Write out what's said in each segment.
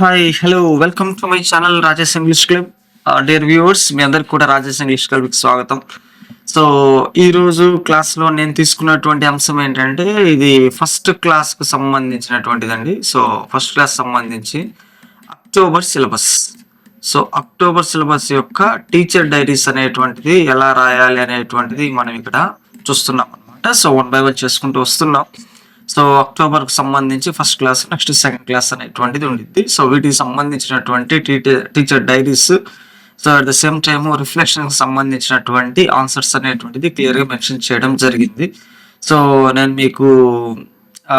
Hi hello welcome to my channel Rajesh English club dear viewers మీ అందరికి కూడా Rajesh English క్లబ్కి స్వాగతం. సో ఈరోజు క్లాస్లో నేను తీసుకున్నటువంటి అంశం ఏంటంటే ఇది ఫస్ట్ క్లాస్కు సంబంధించినటువంటిదండి. సో ఫస్ట్ క్లాస్ సంబంధించి October syllabus so October syllabus యొక్క టీచర్ డైరీస్ అనేటువంటిది ఎలా రాయాలి అనేటువంటిది మనం ఇక్కడ చూస్తున్నాం అనమాట సో వన్ బై వన్ చేసుకుంటూ వస్తున్నాం. సో అక్టోబర్కి సంబంధించి first class next second class అనేటువంటిది ఉండిద్ది. సో వీటికి సంబంధించినటువంటి teacher teacher diaries. So at the same time రిఫ్లెక్షన్కి సంబంధించినటువంటి ఆన్సర్స్ అనేటువంటిది క్లియర్గా మెన్షన్ చేయడం జరిగింది. సో నేను మీకు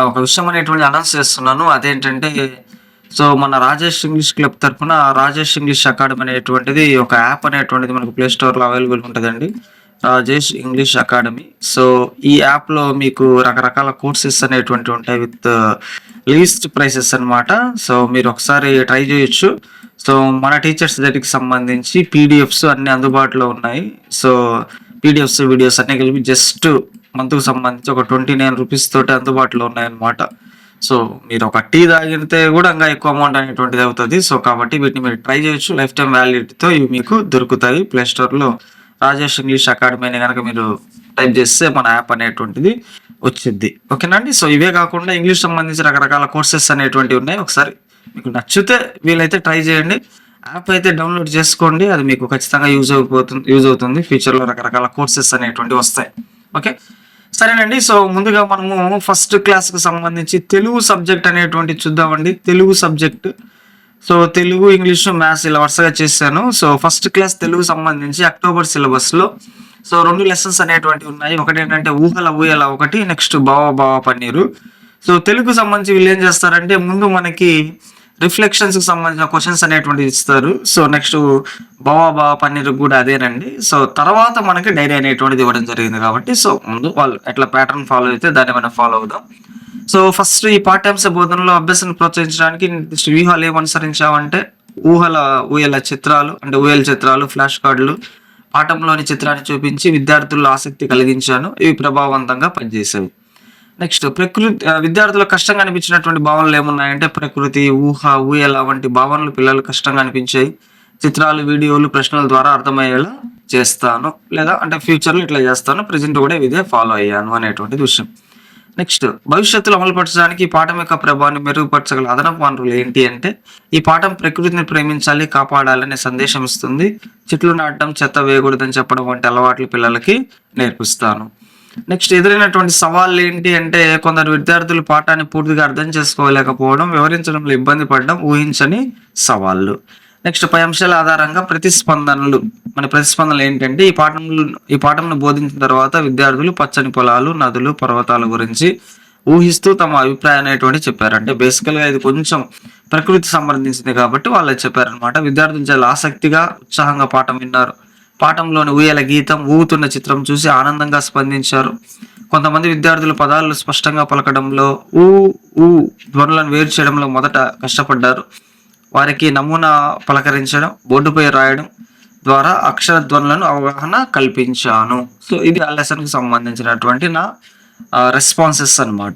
ఒక విషయం అనేటువంటి అనౌన్స్ చేస్తున్నాను. అదేంటంటే సో మన రాజేష్ ఇంగ్లీష్ క్లబ్ తరఫున రాజేష్ ఇంగ్లీష్ అకాడమీ అనేటువంటిది ఒక యాప్ అనేటువంటిది మనకు ప్లే స్టోర్లో అవైలబుల్ ఉంటుందండి. Rajesh English academy. సో ఈ యాప్లో మీకు రకరకాల కోర్సెస్ అనేటువంటి ఉంటాయి విత్ uh, లీస్ట్ ప్రైసెస్ అనమాట సో మీరు ఒకసారి ట్రై చేయొచ్చు. సో మన టీచర్స్ దగ్గరికి సంబంధించి పీడిఎఫ్స్ అన్ని అందుబాటులో ఉన్నాయి. సో పీడిఎఫ్స్ వీడియోస్ అన్ని కలిపి జస్ట్ మంత్కు సంబంధించి ఒక ట్వంటీ నైన్ రూపీస్ తోటి అందుబాటులో ఉన్నాయన్నమాట. సో మీరు ఒక టీ తాగితే కూడా ఇంకా ఎక్కువ అమౌంట్ అనేటువంటిది అవుతుంది. సో కాబట్టి వీటిని మీరు ట్రై చేయొచ్చు. లైఫ్ టైం వ్యాలిడిటీతో ఇవి మీకు దొరుకుతాయి ప్లే స్టోర్లో. రాజేష్ ఇంగ్లీష్ అకాడమీ అని కనుక మీరు టైప్ చేస్తే మన యాప్ అనేటువంటిది వచ్చింది ఓకేనండి సో ఇవే కాకుండా ఇంగ్లీష్ సంబంధించి రకరకాల కోర్సెస్ అనేటువంటివి ఉన్నాయి. ఒకసారి మీకు నచ్చితే వీలైతే ట్రై చేయండి. యాప్ అయితే డౌన్లోడ్ చేసుకోండి. అది మీకు ఖచ్చితంగా యూజ్ అయిపోతుంది యూజ్ అవుతుంది. ఫ్యూచర్లో రకరకాల కోర్సెస్ అనేటువంటివి వస్తాయి. ఓకే? సరేనండి. సో ముందుగా మనము ఫస్ట్ క్లాస్కి సంబంధించి తెలుగు సబ్జెక్ట్ అనేటువంటి చూద్దామండి. Telugu subject so Telugu English maths ఇలా వరుసగా చేశాను. సో ఫస్ట్ క్లాస్ తెలుగు సంబంధించి అక్టోబర్ సిలబస్లో. సో రెండు లెసన్స్ అనేటువంటివి ఉన్నాయి. ఒకటి ఏంటంటే ఊహల ఊయల ఒకటి నెక్స్ట్ బావ బావ పన్నీరు. సో తెలుగు సంబంధించి వీళ్ళు ఏం చేస్తారంటే ముందు మనకి రిఫ్లెక్షన్స్కి సంబంధించిన క్వశ్చన్స్ అనేటువంటివి ఇస్తారు. సో నెక్స్ట్ బావా బావా పన్నీర్ కూడా అదేనండి. సో తర్వాత మనకి డైరీ అనేటువంటిది ఇవ్వడం జరిగింది కాబట్టి సో ముందు వాళ్ళు ఎట్లా ప్యాటర్న్ ఫాలో అయితే దాన్ని మనం ఫాలో అవుదాం. సో ఫస్ట్ ఈ పాఠ్యాంశ బోధనలో అభ్యాసాన్ని ప్రోత్సహించడానికి వ్యూహాలు ఏమి అనుసరించామంటే ఊహల ఊయల చిత్రాలు అంటే ఊయల చిత్రాలు ఫ్లాష్ కార్డులు పాఠంలోని చిత్రాన్ని చూపించి విద్యార్థుల్లో ఆసక్తి కలిగించాను. ఇవి ప్రభావవంతంగా పనిచేసేవి. నెక్స్ట్ ప్రకృతి విద్యార్థులకు కష్టంగా అనిపించినటువంటి భావనలు ఏమున్నాయంటే ప్రకృతి ఊహ ఊయల వంటి భావనలు పిల్లలు కష్టంగా అనిపించాయి చిత్రాలు వీడియోలు ప్రశ్నల ద్వారా అర్థమయ్యేలా చేస్తాను. లేదా అంటే ఫ్యూచర్లో ఇట్లా చేస్తాను. ప్రజెంట్ కూడా ఇదే ఫాలో అయ్యాను అనేటువంటి విషయం నెక్స్ట్ భవిష్యత్తులో అమలుపరచడానికి ఈ పాఠం యొక్క ప్రభావాన్ని మెరుగుపరచగల అదనపు వనరులు ఏంటి అంటే ఈ పాఠం ప్రకృతిని ప్రేమించాలి కాపాడాలనే సందేశం ఇస్తుంది. చెట్లు నాటడం చెత్త వేయకూడదని చెప్పడం వంటి అలవాట్లు పిల్లలకి నేర్పిస్తాను. నెక్స్ట్ ఎదురైనటువంటి సవాళ్ళు ఏంటి అంటే కొందరు విద్యార్థులు పాఠాన్ని పూర్తిగా అర్థం చేసుకోలేకపోవడం వివరించడంలో ఇబ్బంది పడడం ఊహించని సవాళ్ళు. నెక్స్ట్ పై అంశాల ఆధారంగా ప్రతిస్పందనలు. మన ప్రతిస్పందనలు ఏంటంటే ఈ పాఠంలో ఈ పాఠంను బోధించిన తర్వాత విద్యార్థులు పచ్చని పొలాలు నదులు పర్వతాల గురించి ఊహిస్తూ తమ అభిప్రాయం అనేటువంటి చెప్పారు. అంటే బేసికల్గా ఇది కొంచెం ప్రకృతి సంబంధించింది కాబట్టి వాళ్ళు చెప్పారనమాట విద్యార్థులు చాలా ఆసక్తిగా ఉత్సాహంగా పాఠం విన్నారు. పాఠంలోని ఊయల గీతం ఊగుతున్న చిత్రం చూసి ఆనందంగా స్పందించారు. కొంతమంది విద్యార్థులు పదాలు స్పష్టంగా పలకడంలో ఊ ఊ ధ్వనులను వేరు చేయడంలో మొదట కష్టపడ్డారు. వారికి నమూనా పలకరించడం బోర్డుపై రాయడం ద్వారా అక్షర ధ్వనులను అవగాహన కల్పించాను. సో ఇది ఆ లెసన్కి సంబంధించినటువంటి నా రెస్పాన్సెస్ అన్నమాట.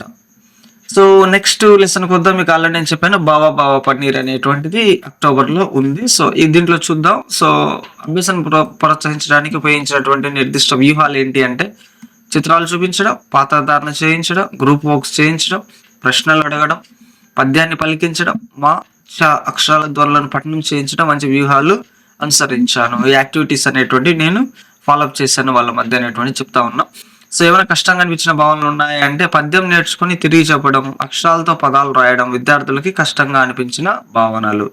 సో నెక్స్ట్ లెసన్ వద్దాం మీకు ఆల్రెడీ నేను చెప్పాను బాబా బావా పన్నీర్ అనేటువంటిది అక్టోబర్లో ఉంది. సో ఈ దీంట్లో చూద్దాం. సో అంబిషన్ ప్రోత్సహించడానికి ఉపయోగించినటువంటి నిర్దిష్ట వ్యూహాలు ఏంటి అంటే చిత్రాలు చూపించడం పాత్రధారణ చేయించడం గ్రూప్ వర్క్స్ చేయించడం ప్రశ్నలు అడగడం పద్యాన్ని పలికించడం మా అక్షరాల ధ్వరలను పఠనం చేయించడం మంచి వ్యూహాలు అనుసరించాను. ఈ యాక్టివిటీస్ అనేటువంటి నేను ఫాలోఅప్ చేశాను వాళ్ళ మధ్య అనేటువంటి చెప్తా ఉన్నా. సో ఏమైనా కష్టంగా అనిపించిన భావనలు ఉన్నాయి అంటే పద్యం నేర్చుకుని తిరిగి చెప్పడం అక్షరాలతో పదాలు రాయడం విద్యార్థులకి కష్టంగా అనిపించిన భావనలు.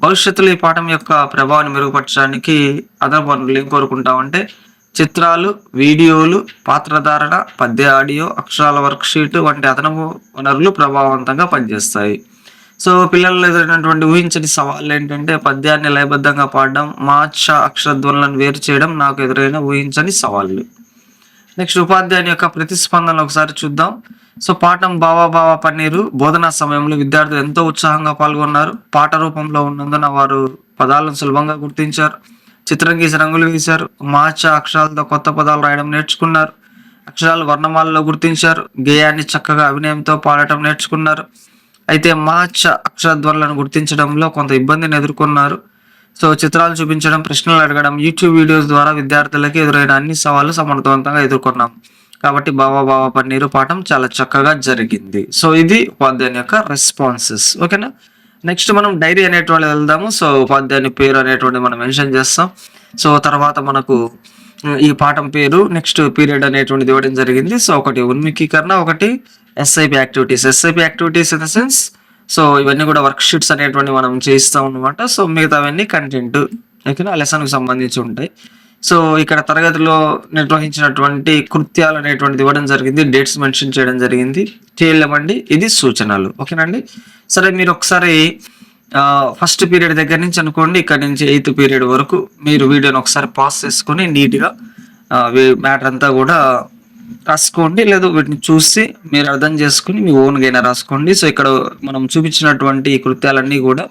భవిష్యత్తులో ఈ పాఠం యొక్క ప్రభావాన్ని మెరుగుపరచడానికి అదనపు వనరులు ఏం కోరుకుంటామంటే చిత్రాలు వీడియోలు పాత్రధారణ పద్య ఆడియో అక్షరాల వర్క్షీట్ వంటి అదనపు వనరులు ప్రభావవంతంగా పనిచేస్తాయి. సో పిల్లలు ఎదురైనటువంటి ఊహించని సవాళ్ళు ఏంటంటే పద్యాన్ని లయబద్ధంగా పాడడం మార్చ అక్షరధ్వనులను వేరు చేయడం నాకు ఎదురైన ఊహించని సవాళ్ళు. నెక్స్ట్ ఉపాధ్యాయుని యొక్క ప్రతిస్పందనలు ఒకసారి చూద్దాం. సో పాఠం బావా బావా పన్నీరు బోధనా సమయంలో విద్యార్థులు ఎంతో ఉత్సాహంగా పాల్గొన్నారు. పాట రూపంలో ఉన్నందున వారు పదాలను సులభంగా గుర్తించారు. చిత్రం గీసి రంగులు వేశారు. మార్చ అక్షరాలతో కొత్త పదాలు రాయడం నేర్చుకున్నారు. అక్షరాలు వర్ణమాలలో గుర్తించారు. గేయాన్ని చక్కగా అభినయంతో పాడటం నేర్చుకున్నారు. అయితే మార్చ్ అక్షరధ్వనులను గుర్తించడంలో కొంత ఇబ్బందిని ఎదుర్కొన్నారు. సో చిత్రాలు చూపించడం ప్రశ్నలు అడగడం యూట్యూబ్ వీడియోస్ ద్వారా విద్యార్థులకి ఎదురైన అన్ని సవాళ్ళు సమర్థవంతంగా ఎదుర్కొన్నాం. కాబట్టి బాబా బాబా పన్నీరు పాఠం చాలా చక్కగా జరిగింది. సో ఇది ఉపాధ్యాయుని యొక్క రెస్పాన్సెస్ ఓకేనా నెక్స్ట్ మనం డైరీ అనేటువంటి వెళ్దాము. సో ఉపాధ్యాయుని పేరు అనేటువంటి మనం మెన్షన్ చేస్తాం. సో తర్వాత మనకు ఈ పాఠం పేరు నెక్స్ట్ పీరియడ్ అనేటువంటిది ఇవ్వడం జరిగింది. సో ఒకటి ఉన్మికీకరణ ఒకటి SIP activities SIP activities in the sense so ఇవన్నీ కూడా వర్క్ షీట్స్ అనేటువంటి మనం చేయిస్తాం అనమాట సో మిగతావన్నీ కంటెంట్ ఓకేనా? లెసన్కి సంబంధించి ఉంటాయి. సో ఇక్కడ తరగతిలో నిర్వహించినటువంటి కృత్యాలు అనేటువంటిది ఇవ్వడం జరిగింది. డేట్స్ మెన్షన్ చేయడం జరిగింది. చేయలేమండి ఇది సూచనలు. ఓకేనండి సరే మీరు ఒకసారి ఫస్ట్ పీరియడ్ దగ్గర నుంచి అనుకోండి ఇక్కడ నుంచి ఎయిత్ పీరియడ్ వరకు మీరు వీడియోని ఒకసారి పాస్ చేసుకొని నీట్గా మ్యాటర్ అంతా కూడా రాసుకోండి. లేదా వీటిని చూసి మీరు అర్థం చేసుకుని మీ ఓన్గా అయినా రాసుకోండి. సో ఇక్కడ మనం చూపించినటువంటి కృత్యాలన్నీ కూడా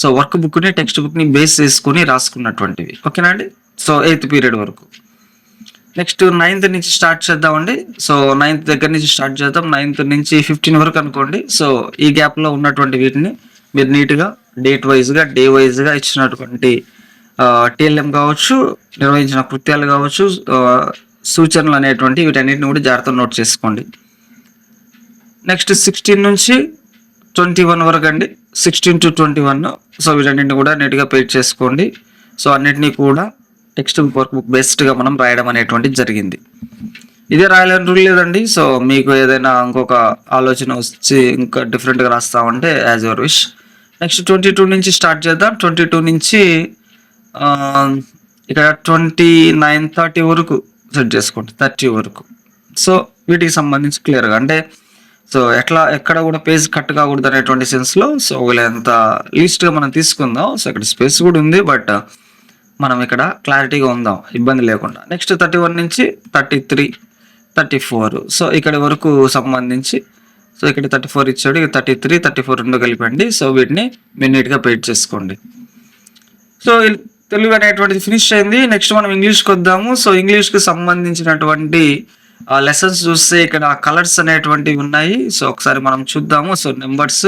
సో వర్క్ బుక్ని టెక్స్ట్ బుక్ని బేస్ చేసుకుని రాసుకున్నటువంటివి. ఓకేనా అండి? సో ఎయిత్ పీరియడ్ వరకు. నెక్స్ట్ నైన్త్ నుంచి స్టార్ట్ చేద్దామండి. సో నైన్త్ దగ్గర నుంచి స్టార్ట్ చేద్దాం. నైన్త్ నుంచి ఫిఫ్టీన్ వరకు అనుకోండి. సో ఈ గ్యాప్లో ఉన్నటువంటి వీటిని మీరు నీట్గా డేట్ వైజ్గా డే వైజ్గా ఇచ్చినటువంటి టీఎల్ఎం కావచ్చు నిర్వహించిన కృత్యాలు కావచ్చు సూచనలు అనేటువంటి వీటన్నిటిని కూడా జాగ్రత్తగా నోట్ చేసుకోండి. నెక్స్ట్ సిక్స్టీన్ నుంచి ట్వంటీ వన్ వరకు అండి. Sixteen to twenty one so వీటన్నిటిని కూడా నీట్గా పేడ్ చేసుకోండి. సో అన్నిటినీ కూడా టెక్స్ట్ బుక్ వర్క్ బుక్ బెస్ట్గా మనం రాయడం అనేటువంటిది జరిగింది. ఇదే రాయాలని రూల్ లేదండి. సో మీకు ఏదైనా ఇంకొక ఆలోచన వచ్చి ఇంకా డిఫరెంట్గా రాస్తామంటే as your wish next twenty two నుంచి స్టార్ట్ చేద్దాం. ట్వంటీ టూ నుంచి ఇక్కడ ట్వంటీ నైన్ థర్టీ వరకు సెట్ చేసుకోండి. థర్టీ వరకు. సో వీటికి సంబంధించి క్లియర్గా. అంటే సో ఎట్లా ఎక్కడ కూడా పేజ్ కట్ కాకూడదు అనేటువంటి సెన్స్లో. సో వీళ్ళంత లీస్ట్గా మనం తీసుకుందాం సో ఇక్కడ స్పేస్ కూడా ఉంది. బట్ మనం ఇక్కడ క్లారిటీగా ఉందాం. ఇబ్బంది లేకుండా. నెక్స్ట్ థర్టీ వన్ నుంచి thirty three thirty four. So ఇక్కడ వరకు సంబంధించి సో ఇక్కడ థర్టీ ఫోర్ ఇచ్చాడు ఇక థర్టీ త్రీ థర్టీ ఫోర్ రెండు కలిపండి. సో వీటిని మీరు నీట్గా పెయిట్ చేసుకోండి. సో తెలుగు అనేటువంటిది ఫినిష్ అయింది. నెక్స్ట్ మనం ఇంగ్లీష్కి వద్దాము. సో ఇంగ్లీష్కి సంబంధించినటువంటి లెసన్స్ చూస్తే ఇక్కడ కలర్స్ అనేటువంటివి ఉన్నాయి. సో ఒకసారి మనం చూద్దాము. సో నెంబర్స్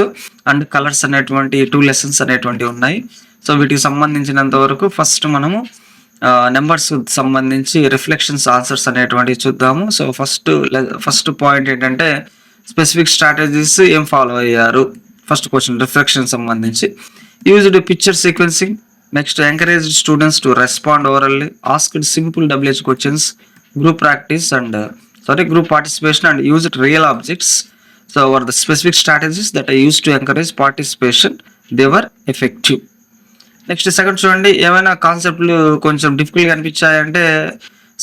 అండ్ కలర్స్ అనేటువంటి టూ లెసన్స్ అనేటువంటివి ఉన్నాయి. సో వీటికి సంబంధించినంత వరకు ఫస్ట్ మనము నెంబర్స్ సంబంధించి రిఫ్లెక్షన్స్ ఆన్సర్స్ అనేటువంటివి చూద్దాము. సో ఫస్ట్ ఫస్ట్ పాయింట్ ఏంటంటే స్పెసిఫిక్ స్ట్రాటజీస్ ఏం ఫాలో అయ్యారు? ఫస్ట్ క్వశ్చన్ రిఫ్లెక్షన్ సంబంధించి. Used picture sequencing next encourage students to respond overally asked simple WH questions group practice and sorry group participation and used real objects so are the specific strategies that I use to encourage participation they were effective next second చూడండి ఏమైనా కాన్సెప్ట్లు కొంచెం డిఫికల్ట్గా అనిపించాయంటే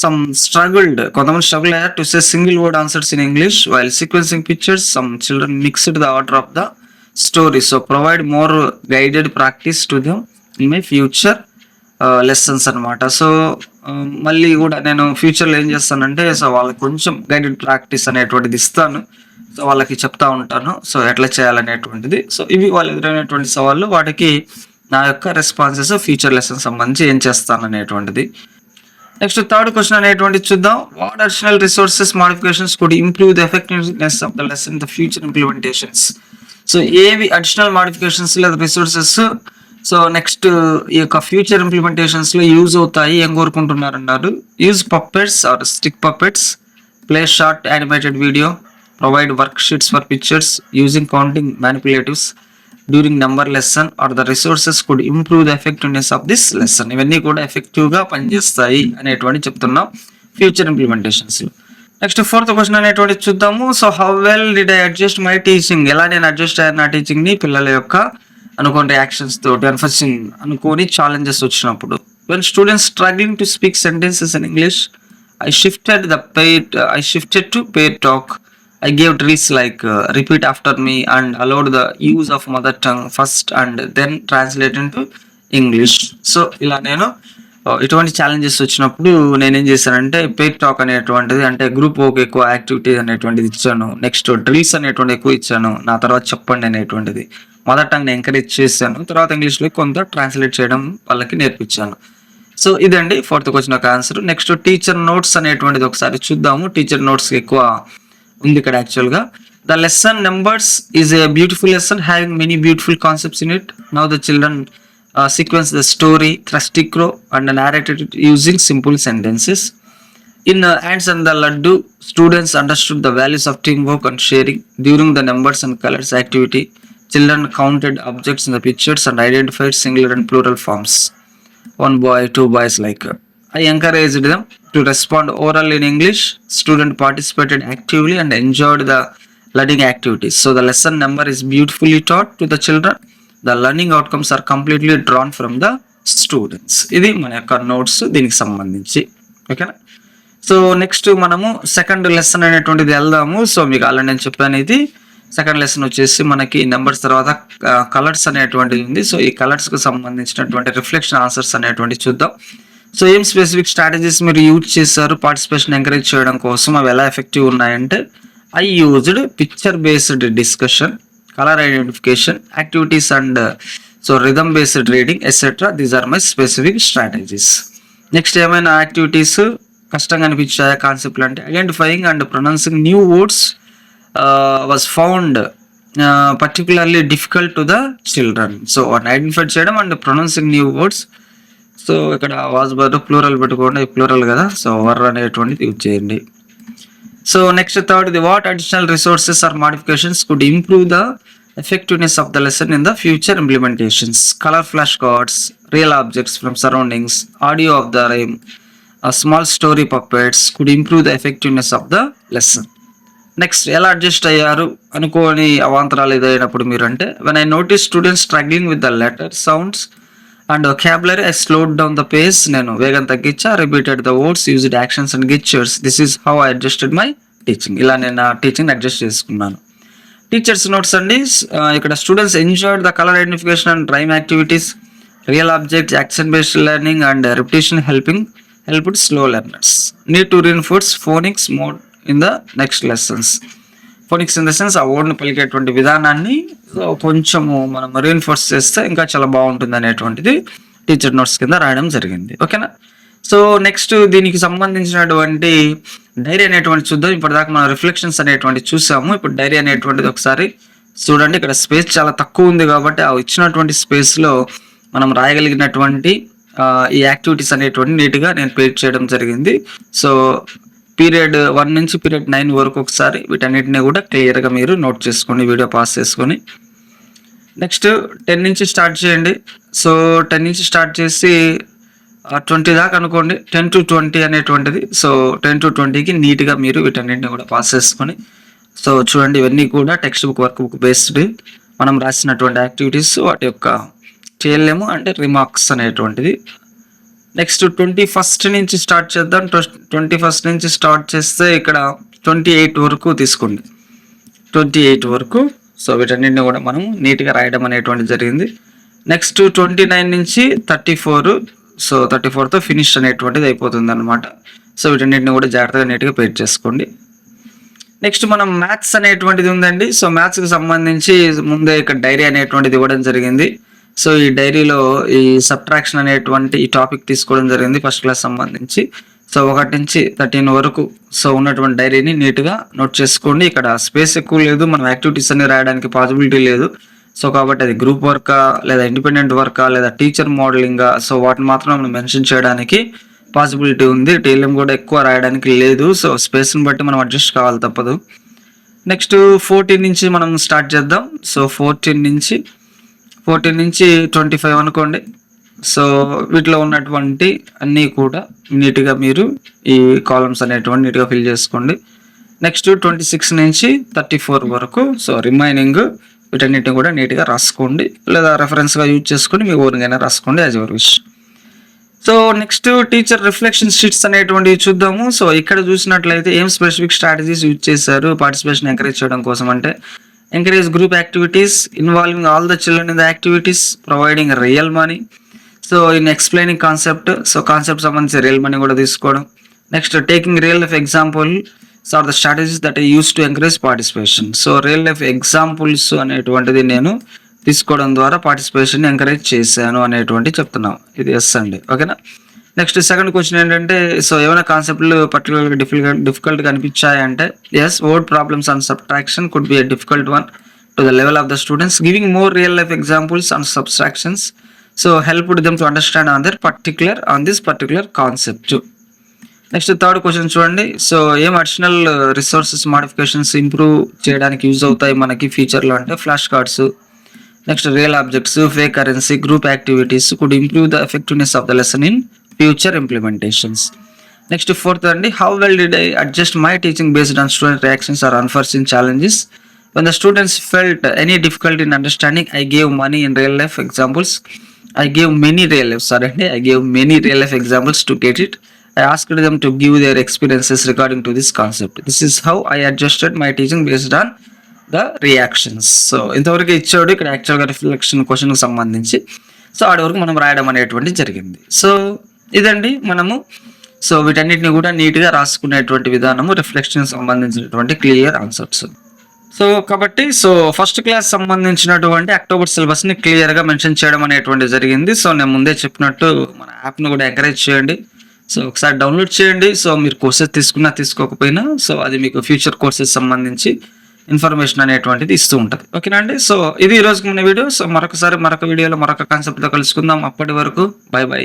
some struggled కొంతమంది struggle అయ్యారు to say single word answers in English while sequencing pictures some children mixed the order of the story so provide more guided practice to them in my future lessons అనమాట so మళ్ళీ కూడా నేను ఫ్యూచర్లో ఏం చేస్తానంటే so వాళ్ళకి కొంచెం guided practice అనేటువంటిది ఇస్తాను. సో వాళ్ళకి చెప్తా ఉంటాను. సో ఎట్లా చేయాలనేటువంటిది. సో ఇవి వాళ్ళు ఎదురైనటువంటి సవాళ్ళు. వాటికి నా యొక్క రెస్పాన్సెస్ ఫ్యూచర్ లెసన్ సంబంధించి ఏం చేస్తాను అనేటువంటిది నెక్స్ట్ థర్డ్ క్వశ్చన్ అనేటువంటి చూద్దాం. What additional resources modifications could improve the effectiveness of the lesson the future implementations so ఏవి అడిషనల్ మోడిఫికేషన్స్ లేదా రిసోర్సెస్ సో నెక్స్ట్ ఈ యొక్క ఫ్యూచర్ ఇంప్లిమెంటేషన్స్లో యూజ్ అవుతాయి ఏం కోరుకుంటున్నారు అన్నారు use puppets or stick puppets play short animated video provide work sheets for pictures using counting manipulatives during number lesson are the resources could improve the effectiveness of this lesson ఇవన్నీ కూడా ఎఫెక్టివ్గా పనిచేస్తాయి అనేటువంటి చెప్తున్నాం future implementations next fourth question అనేటువంటి చూద్దాము. So how well did I adjust my teaching ఎలా నేను అడ్జస్ట్ అయ్యాను నా టీచింగ్ని పిల్లల యొక్క అనుకోని యాక్షన్స్ తోటి అన్ఫర్సింగ్ అనుకోని ఛాలెంజెస్ వచ్చినప్పుడు. When students struggling to speak sentences in English I shifted the pair I shifted to pair talk I gave drills like uh, repeat after me and allowed the use of mother tongue first and then translate into English so ఇలా నేను uh, ఇటువంటి challenges వచ్చినప్పుడు నేనేం చేశానంటే పేర్ talk అనేటువంటిది అంటే group work ఎక్కువ activity అనేటువంటిది ఇచ్చాను. నెక్స్ట్ డ్రిల్స్ అనేటువంటి ఎక్కువ ఇచ్చాను. నా తర్వాత చెప్పండి అనేటువంటిది. మదర్ టంగ్ ఎంకరేజ్ చేశాను. తర్వాత ఇంగ్లీష్లో కొంత ట్రాన్స్లేట్ చేయడం వాళ్ళకి నేర్పించాను. సో ఇదండి ఫోర్త్ క్వశ్చన్ ఒక ఆన్సర్ నెక్స్ట్ టీచర్ నోట్స్ అనేటువంటిది ఒకసారి చూద్దాము. టీచర్ నోట్స్ ఎక్కువ ఉంది ఇక్కడ యాక్చువల్గా The lesson numbers is a beautiful lesson having many beautiful concepts in it. Now the children uh, sequence the story, Krusty Crow, and narrated it using simple sentences. In uh, Ants and the Laddu, students understood the values of teamwork and sharing. During the numbers and colors activity, children counted objects in the pictures and identified singular and plural forms. One boy, two boys, like. Uh, I encouraged them to respond oral in English. Student participated actively and enjoyed the learning activities. So the lesson number is beautifully taught to the children. The learning outcomes are completely drawn from the students. ఇది మన యొక్క notes దీనికి సంబంధించి ఓకేనా so next మనము second lesson అనేటువంటిది వెళ్దాము so మీకు ఆల్రెడీ నేను చెప్పాను ఇది సెకండ్ లెసన్ వచ్చేసి మనకి నెంబర్స్ తర్వాత కలర్స్ అనేటువంటిది ఉంది సో ఈ కలర్స్కు సంబంధించినటువంటి రిఫ్లెక్షన్ ఆన్సర్స్ అనేటువంటి చూద్దాం సో ఏం స్పెసిఫిక్ స్ట్రాటజీస్ మీరు యూజ్ చేశారు? పార్టిసిపేషన్ ఎంకరేజ్ చేయడం కోసం అవి ఎలా ఎఫెక్టివ్ ఉన్నాయంటే I used picture based discussion colour identification activities and so rhythm based reading etcetera these are my specific strategies next ఏమైనా యాక్టివిటీస్ కష్టంగా అనిపించాయా? కాన్సెప్ట్లు అంటే identifying and pronouncing new words was found particularly difficult to the children so వాటిని identify చేయడం and pronouncing new words so ఇక్కడ was బదులు plural పెట్టుకోండి ప్లూరల్ కదా. సో వర్ అనేటువంటిది యూజ్ చేయండి. So next third the what additional resources or modifications could improve the effectiveness of the lesson in the future implementations colour flash cards real objects from surroundings audio of the rhyme small story puppets could improve the effectiveness of the lesson next ఎలా adjust అయ్యారు? అనుకోని అవాంతరాలు ఏదైనప్పుడు మీరు అంటే when I notice students struggling with the letter sounds and vocabulary I slowed down the pace నేను వేగం తగ్గించా repeated the words used actions and gestures this is how I adjusted my teaching ఇలా నేను నా టీచింగ్ అడ్జస్ట్ చేసుకున్నాను. Teachers notes అండి ఇక్కడ students enjoyed the colour identification and the rhyme activities real object action based learning and repetition helping help slow learners need to reinforce phonics mode in the next lessons phonics in the sense ఆ ఓడ్ని పలికేటువంటి విధానాన్ని కొంచెము మనం reinforce చేస్తే ఇంకా చాలా బాగుంటుంది అనేటువంటిది టీచర్ నోట్స్ కింద రాయడం జరిగింది. ఓకేనా సో నెక్స్ట్ దీనికి సంబంధించినటువంటి డైరీ అనేటువంటి చూద్దాం. ఇప్పటిదాకా మనం రిఫ్లెక్షన్స్ అనేటువంటి చూసాము. ఇప్పుడు డైరీ అనేటువంటిది ఒకసారి చూడండి. ఇక్కడ స్పేస్ చాలా తక్కువ ఉంది కాబట్టి ఆ ఇచ్చినటువంటి స్పేస్లో మనం రాయగలిగినటువంటి ఈ యాక్టివిటీస్ అనేటువంటి నీట్గా నేను పేడ్ చేయడం జరిగింది. సో పీరియడ్ వన్ నుంచి పీరియడ్ నైన్ వరకు ఒకసారి వీటన్నిటిని కూడా క్లియర్గా మీరు నోట్ చేసుకోండి వీడియో పాస్ చేసుకొని నెక్స్ట్ టెన్ నుంచి స్టార్ట్ చేయండి. సో టెన్ నుంచి స్టార్ట్ చేసి ట్వంటీ దాకా అనుకోండి. టెన్ టు ట్వంటీ అనేటువంటిది. సో టెన్ టు ట్వంటీకి నీట్గా మీరు వీటన్నిటిని కూడా పాస్ చేసుకొని సో చూడండి ఇవన్నీ కూడా text book work book based మనం రాసినటువంటి యాక్టివిటీస్ వాటి యొక్క చేయలేము అంటే రిమార్క్స్ అనేటువంటిది. నెక్స్ట్ ట్వంటీ ఫస్ట్ నుంచి స్టార్ట్ చేద్దాం. ట్వంటీ ఫస్ట్ నుంచి స్టార్ట్ చేస్తే ఇక్కడ ట్వంటీ ఎయిట్ వరకు తీసుకోండి. ట్వంటీ ఎయిట్ వరకు. సో వీటన్నిటిని కూడా మనం నీట్గా రాయడం అనేటువంటిది జరిగింది. నెక్స్ట్ ట్వంటీ నైన్ నుంచి థర్టీ ఫోర్. సో థర్టీ ఫోర్తో ఫినిష్ అనేటువంటిది అయిపోతుంది అనమాట సో వీటన్నిటిని కూడా జాగ్రత్తగా నీట్గా పేర్ చేసుకోండి. నెక్స్ట్ మనం మ్యాథ్స్ అనేటువంటిది ఉందండి. సో మ్యాథ్స్కి సంబంధించి ముందే ఇక్కడ డైరీ అనేటువంటిది ఇవ్వడం జరిగింది. సో ఈ డైరీలో ఈ సబ్ట్రాక్షన్ అనేటువంటి ఈ టాపిక్ తీసుకోవడం జరిగింది ఫస్ట్ క్లాస్ సంబంధించి. సో ఒకటి నుంచి థర్టీన్ వరకు సో ఉన్నటువంటి డైరీని నీట్గా నోట్ చేసుకోండి. ఇక్కడ స్పేస్ ఎక్కువ లేదు మనం యాక్టివిటీస్ అన్ని రాయడానికి పాసిబిలిటీ లేదు. సో కాబట్టి అది గ్రూప్ వర్కా లేదా ఇండిపెండెంట్ వర్కా లేదా టీచర్ మోడలింగా సో వాటిని మాత్రం మనం మెన్షన్ చేయడానికి పాసిబిలిటీ ఉంది. టీఎల్ఎం కూడా ఎక్కువ రాయడానికి లేదు సో స్పేస్ని బట్టి మనం అడ్జస్ట్ కావాలి తప్పదు. నెక్స్ట్ ఫోర్టీన్ నుంచి మనం స్టార్ట్ చేద్దాం. సో ఫోర్టీన్ నుంచి ఫోర్టీన్ నుంచి ట్వంటీ ఫైవ్ అనుకోండి. సో వీటిలో ఉన్నటువంటి అన్నీ కూడా నీట్గా మీరు ఈ కాలమ్స్ అనేటువంటి నీట్గా ఫిల్ చేసుకోండి. నెక్స్ట్ ట్వంటీ సిక్స్ నుంచి థర్టీ ఫోర్ వరకు సో రిమైనింగ్ వీటన్నిటిని కూడా నీట్గా రాసుకోండి. లేదా రెఫరెన్స్గా యూజ్ చేసుకొని మీ ఓన్గానే రాసుకోండి as your wish so next teacher reflection sheets అనేటువంటివి చూద్దాము. సో ఇక్కడ చూసినట్లయితే ఏం స్పెసిఫిక్ స్ట్రాటజీస్ యూజ్ చేశారు? పార్టిసిపేషన్ ఎంకరేజ్ చేయడం కోసం అంటే encourage group activities involving all the children in the activities providing real money so in explaining concept so concept సంబంధించి రియల్ మనీ కూడా తీసుకోవడం. Next taking real life example so are the strategies that I use to encourage participation so real life examples అనేటువంటిది నేను తీసుకోవడం ద్వారా participation encourage చేశాను అనేటువంటి చెప్తున్నాం. ఇది ఎస్ అండి ఓకేనా నెక్స్ట్ సెకండ్ క్వశ్చన్ ఏంటంటే సో ఏమైనా కాన్సెప్ట్లు పర్టికులర్గా డిఫికల్ట్ డిఫికల్ట్గా అనిపించాయంటే yes word problems and subtraction could be a difficult one to the level of the students giving more real life examples and subtractions so help them to understand on their particular on this particular concept next third question చూడండి. So ఏం additional resources modifications improve చేయడానికి use అవుతాయి మనకి ఫ్యూచర్లో అంటే flash cards next real objects fake currency group activities could improve the effectiveness of the lesson in future implementations next fourth అండి how well did I adjust my teaching based on student reactions or unforeseen challenges when the students felt any difficult in understanding I gave money in real life examples I gave many real life sir అండి I gave many real life examples to get it I ask them to give their experiences recording to this concept this is how I adjusted my teaching based on the reactions so ఇంతవరకు ఇచ్చాడు ఇక్కడ యాక్చువల్గా reflection క్వశ్చన్కి సంబంధించి. So ఆడవరకు మనం రాయడం అనేటువంటి జరిగింది. సో ఇదండి మనము. సో వీటన్నిటిని కూడా నీట్గా రాసుకునేటువంటి విధానము రిఫ్లెక్షన్ సంబంధించినటువంటి క్లియర్ ఆన్సర్స్. సో కాబట్టి సో ఫస్ట్ క్లాస్ సంబంధించినటువంటి అక్టోబర్ సిలబస్ని క్లియర్గా మెన్షన్ చేయడం అనేటువంటి జరిగింది. సో నేను ముందే చెప్పినట్టు మన యాప్ను కూడా ఎంకరేజ్ చేయండి. సో ఒకసారి డౌన్లోడ్ చేయండి. సో మీరు కోర్సెస్ తీసుకున్నా తీసుకోకపోయినా సో అది మీకు ఫ్యూచర్ కోర్సెస్ సంబంధించి ఇన్ఫర్మేషన్ అనేటువంటిది ఇస్తూ ఉంటుంది. ఓకేనా అండి? సో ఇది ఈ రోజుకి మన వీడియో. సో మరొకసారి మరొక వీడియోలో మరొక కాన్సెప్ట్తో కలుసుకుందాం. అప్పటి వరకు బై బై.